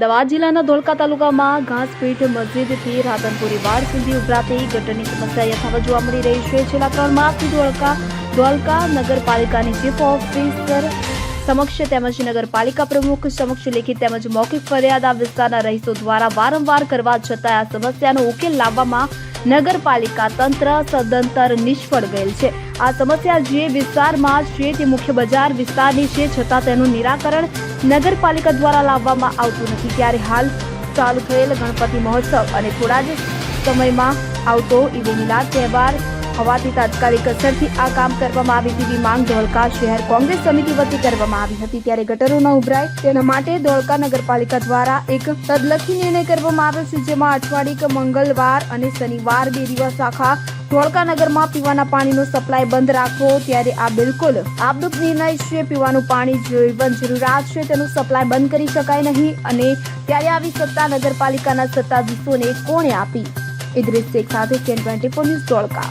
અમદાવાદ જિલ્લાના ધોળકા તાલુકામાં ઘાસપીઠ મસ્જિદથી રાધનપુરી વાડ સુધી ઉભરાતી ગટરની સમસ્યા યથાવત જોવા મળી રહી છે. છેલ્લા ત્રણ માસથી ધોળકા ધોળકા નગરપાલિકાની ચીફ ઓફિસર સમક્ષ તેમજ નગરપાલિકા પ્રમુખ સમક્ષ લેખિત તેમજ મૌખિક ફરિયાદ આ વિસ્તારના રહીશો દ્વારા વારંવાર કરવા છતાં આ સમસ્યાનો ઉકેલ લાવવામાં નગરપાલિકા તંત્ર સદંતર નિષ્ફળ ગયેલ છે. આ સમસ્યા જે વિસ્તારમાં છે તે મુખ્ય બજાર વિસ્તારની છે, છતાં તેનું નિરાકરણ નગરપાલિકા દ્વારા લાવવામાં આવતું નથી. ત્યારે હાલ ચાલુ થયેલ ગણપતિ મહોત્સવ અને થોડા જ સમયમાં આવતો ઈદે મિલાદ તહેવાર હોવાથી તાત્કાલિક અસરથી આ કામ કરવામાં આવે તેવી માંગ ધોળકા શહેર કોંગ્રેસ સમિતિ વતી કરવામાં આવી હતી. ત્યારે ગટરો ન ઉભરાય, તેના માટે ધોળકા નગરપાલિકા દ્વારા એક તદલખી નિર્ણય કરવામાં આવ્યો છે, જેમાં અઠવાડિક મંગળવાર અને શનિવાર બે દિવસ આખા ધોળકા નગરમાં પીવાના પાણીનો સપ્લાય બંધ રાખવો ત્યારે આ બિલકુલ આપદુક નિર્ણય છે. પીવાનું પાણી જીવન જરૂરિયાત છે, તેનું સપ્લાય બંધ કરી શકાય નહીં અને ત્યારે આવી સત્તા નગરપાલિકાના સત્તાધીશોને કોણે આપી? ઇદ્રિસ શેખ સાથે કેન ટ્વેન્ટી ફોર ન્યૂઝ ધોળકા.